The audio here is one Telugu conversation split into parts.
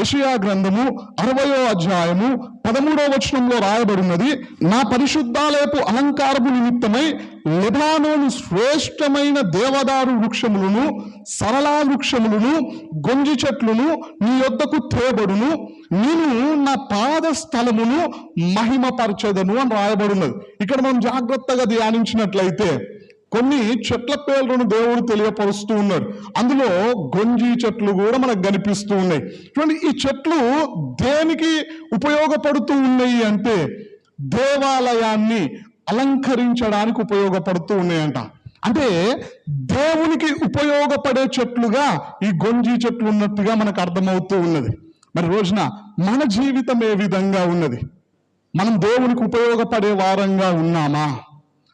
యషయా గ్రంథము అరవయో అధ్యాయము పదమూడవ వచనంలో రాయబడినది నా పరిశుద్ధాలయపు అలంకారపు నిమిత్తమై లెబానోను శ్రేష్టమైన దేవదారు వృక్షములను సరళా వృక్షములను గొంజి చెట్లను నీ యొద్దకు తేబడును. నేను నా పాద స్థలమును మహిమపరచదను అని రాయబడినది. ఇక్కడ మనం జాగ్రత్తగా ధ్యానించినట్లయితే కొన్ని చెట్ల పేర్లను దేవుడు తెలియపరుస్తూ ఉన్నాడు. అందులో గొంజి చెట్లు కూడా మనకు కనిపిస్తూ ఉన్నాయి. చూడండి ఈ చెట్లు దేనికి ఉపయోగపడుతూ ఉన్నాయి అంటే దేవాలయాన్ని అలంకరించడానికి ఉపయోగపడుతూ ఉన్నాయంట. అంటే దేవునికి ఉపయోగపడే చెట్లుగా ఈ గొంజి చెట్లు ఉన్నట్టుగా మనకు అర్థమవుతూ ఉన్నది. మరి రోజున మన జీవితం ఏ విధంగా ఉన్నది? మనం దేవునికి ఉపయోగపడే వారంగా ఉన్నామా?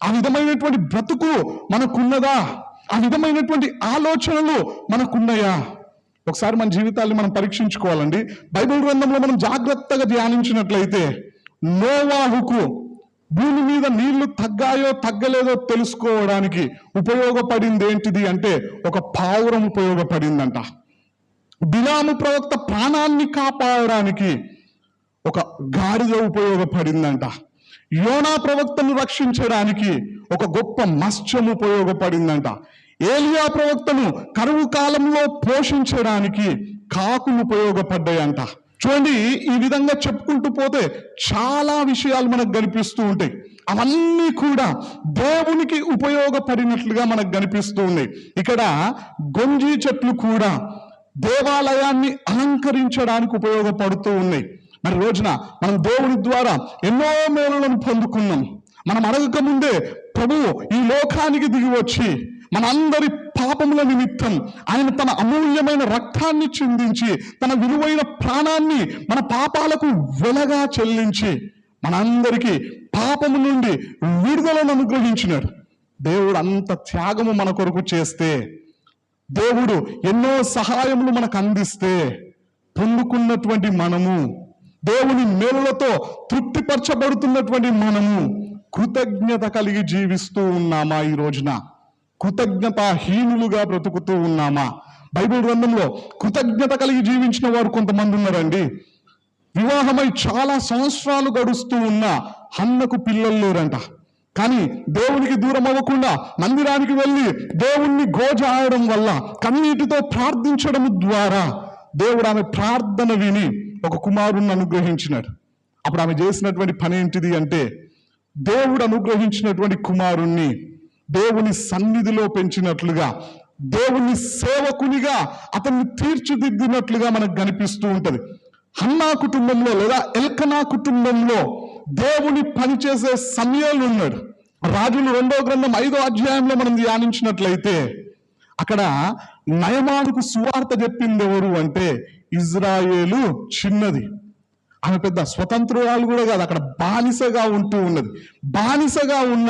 ఆ విధమైనటువంటి బ్రతుకు మనకున్నదా? ఆ విధమైనటువంటి ఆలోచనలు మనకున్నాయా? ఒకసారి మన జీవితాన్ని మనం పరీక్షించుకోవాలండి. బైబిల్ గ్రంథంలో మనం జాగ్రత్తగా ధ్యానించినట్లయితే నోవాహుకు భూమి మీద నీళ్ళు తగ్గాయో తగ్గలేదో తెలుసుకోవడానికి ఉపయోగపడింది ఏంటిది అంటే ఒక పావురం ఉపయోగపడిందంట. బిలాము ప్రవక్త ప్రాణాన్ని కాపాడడానికి ఒక గాడిద ఉపయోగపడిందంట. యోనా ప్రవక్తను రక్షించడానికి ఒక గొప్ప మత్స్యం ఉపయోగపడిందంట. ఏలియా ప్రవక్తను కరువు కాలంలో పోషించడానికి కాకులు ఉపయోగపడ్డాయంట. చూడండి ఈ విధంగా చెప్పుకుంటూ పోతే చాలా విషయాలు మనకు కనిపిస్తూ ఉంటాయి. అవన్నీ కూడా దేవునికి ఉపయోగపడినట్లుగా మనకు కనిపిస్తూ ఉన్నాయి. ఇక్కడ గొంజి చెట్లు కూడా దేవాలయాన్ని అలంకరించడానికి ఉపయోగపడుతూ ఉన్నాయి. మరి రోజున మనం దేవుని ద్వారా ఎన్నో మేలులను పొందుకున్నాం. మనం అడగక ముందే ప్రభువు ఈ లోకానికి దిగి వచ్చి మనందరి పాపముల నిమిత్తం ఆయన తన అమూల్యమైన రక్తాన్ని చిందించి తన విలువైన ప్రాణాన్ని మన పాపాలకు వెలగా చెల్లించి మనందరికీ పాపము నుండి విడుదలను అనుగ్రహించినాడు. దేవుడు అంత త్యాగము మన కొరకు చేస్తే దేవుడు ఎన్నో సహాయములు మనకు అందిస్తే పొందుకున్నటువంటి మనము దేవుని మేలులతో తృప్తిపరచబడుతున్నటువంటి మనము కృతజ్ఞత కలిగి జీవిస్తూ ఉన్నామా ఈ రోజున? కృతజ్ఞతాహీనులుగా బ్రతుకుతూ ఉన్నామా? బైబిల్ గ్రంథంలో కృతజ్ఞత కలిగి జీవించిన వారు కొంతమంది ఉన్నారండి. వివాహమై చాలా సంవత్సరాలు గడుస్తూ ఉన్న హన్నకు పిల్లలు లేరంట. కానీ దేవునికి దూరం అవ్వకుండా మందిరానికి వెళ్ళి దేవుణ్ణి గోజాయడం వల్ల కన్నీటితో ప్రార్థించడం ద్వారా దేవుడు ఆమె ప్రార్థన విని ఒక కుమారుణ్ణి అనుగ్రహించినాడు. అప్పుడు ఆమె చేసినటువంటి పని ఏంటిది అంటే దేవుడు అనుగ్రహించినటువంటి కుమారుణ్ణి దేవుని సన్నిధిలో పెంచినట్లుగా దేవుని సేవకునిగా అతన్ని తీర్చిదిద్దినట్లుగా మనకు కనిపిస్తూ ఉంటది. హన్నా కుటుంబంలో లేదా ఎల్కనా కుటుంబంలో దేవుని పనిచేసే సమయాలు ఉన్నాడు. రాజులు రెండో గ్రంథం ఐదో అధ్యాయంలో మనం ధ్యానించినట్లయితే అక్కడ నయమానుకు సువార్త చెప్పింది ఎవరు అంటే ఇజ్రాయేలు చిన్నది. ఆమె పెద్ద స్వతంత్రురాలు కూడా కాదు అక్కడ బానిసగా ఉంటూ ఉన్నది. బానిసగా ఉన్న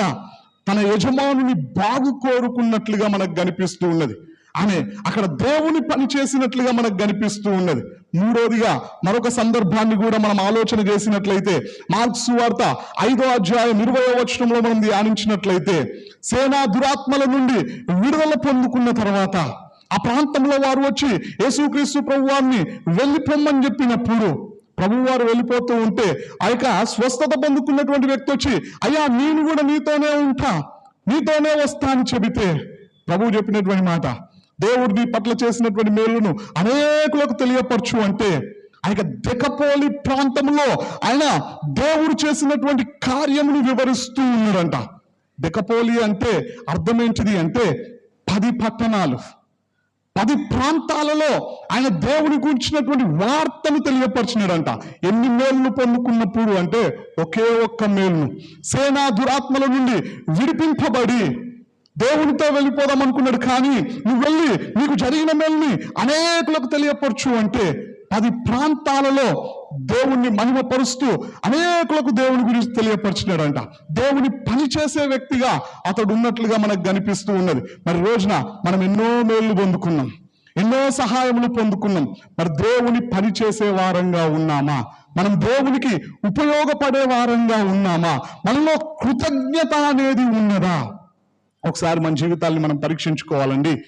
తన యజమానుని బాగు కోరుకున్నట్లుగా మనకు కనిపిస్తూ ఉన్నది. ఆమె అక్కడ దేవుని పని చేసినట్లుగా మనకు కనిపిస్తూ ఉన్నది. మూడోదిగా మరొక సందర్భాన్ని కూడా మనం ఆలోచన చేసినట్లయితే మార్క్స్ వార్త ఐదో అధ్యాయం ఇరవై వచనంలో మనం ధ్యానించినట్లయితే సేనా దురాత్మల నుండి విడుదల పొందుకున్న తర్వాత ఆ ప్రాంతంలో వారు వచ్చి యేసుక్రీస్తు ప్రభువాన్ని వెళ్ళిపోమ్మని చెప్పినప్పుడు ప్రభువారు వెళ్ళిపోతూ ఉంటే ఆ యొక్క స్వస్థత పొందుకున్నటువంటి వ్యక్తి వచ్చి అయ్యా నేను కూడా నీతోనే ఉంటా నీతోనే వస్తా అని చెబితే ప్రభువు చెప్పినటువంటి మాట. దేవుడు నీ పట్ల చేసినటువంటి మేలును అనేకులకు తెలియపరచు అంటే ఆ యొక్క దెకపోలి ప్రాంతంలో ఆయన దేవుడు చేసినటువంటి కార్యమును వివరిస్తూ ఉన్నాడంట. దెకపోలి అంటే అర్థమేంటిది అంటే పది పట్టణాలు. పది ప్రాంతాలలో ఆయన దేవుని గురించినటువంటి వార్తను తెలియపరిచినాడంట. ఎన్ని మేలును పొందుకున్నప్పుడు అంటే ఒకే ఒక్క మేలును. సేనా దురాత్మల నుండి విడిపింపబడి దేవునితో వెళ్ళిపోదాం అనుకున్నాడు కానీ నువ్వు వెళ్ళి నీకు జరిగిన మేలుని అనేకులకు తెలియపరచు అంటే పది ప్రాంతాలలో దేవుణ్ణి మహిమపరుస్తూ అనేకులకు దేవుని గురించి తెలియపరిచినాడంట. దేవుని పని చేసే వ్యక్తిగా అతడు ఉన్నట్లుగా మనకు కనిపిస్తూ ఉన్నది. మరి రోజున మనం ఎన్నో మేళ్ళు పొందుకున్నాం. ఎన్నో సహాయములు పొందుకున్నాం. మరి దేవుని పని చేసే వారంగా ఉన్నామా? మనం దేవునికి ఉపయోగపడే వారంగా ఉన్నామా? మనలో కృతజ్ఞత అనేది ఉన్నదా? ఒకసారి మన జీవితాన్ని మనం పరీక్షించుకోవాలండి.